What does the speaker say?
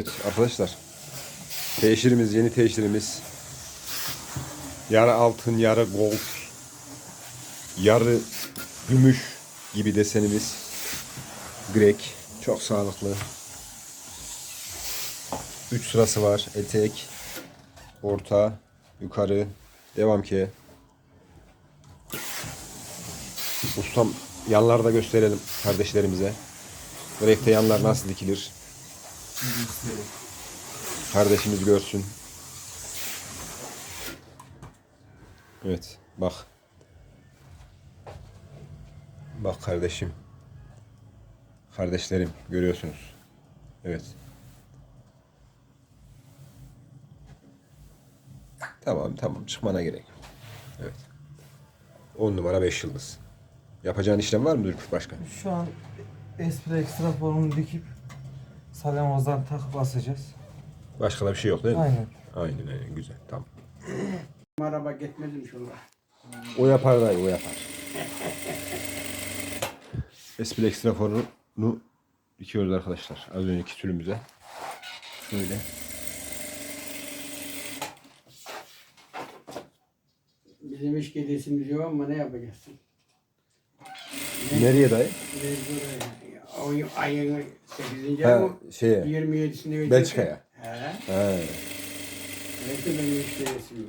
Evet arkadaşlar. Teşhirimiz, yeni teşhirimiz. Yarı altın, yarı gold. Yarı gümüş gibi desenimiz. Grek. Çok sağlıklı. 3 sırası var. Etek, orta, yukarı, devam ki. Ustam yanlarda gösterelim kardeşlerimize. Grek'te yanlar nasıl dikilir? Kardeşimiz görsün. Evet, bak. Bak kardeşim. Kardeşlerim, görüyorsunuz. Evet. Tamam, tamam. Çıkmana gerek yok. Evet. 10 numara 5 yıldız. Yapacağın işlem var mı Ürküt Başkan? Şu an espri ekstra formunu dikip salyangozdan takıp asacağız. Başka da bir şey yok değil mi? Aynen. Aynen aynen güzel tamam. Araba gitmedim şurada. O yapar dayı o yapar. Espri ekstra forunu dikiyoruz arkadaşlar. Az önceki tülümüze. Şöyle. Bizim iş gedesimiz yok ama ne yapacaksın? Nereye dayı? Mecbur o ayın 8. Ha, ayı şeye. 27'sinde ödeyecek. Belçika'ya. He. Ha. Neyse benim iş gedesim yok.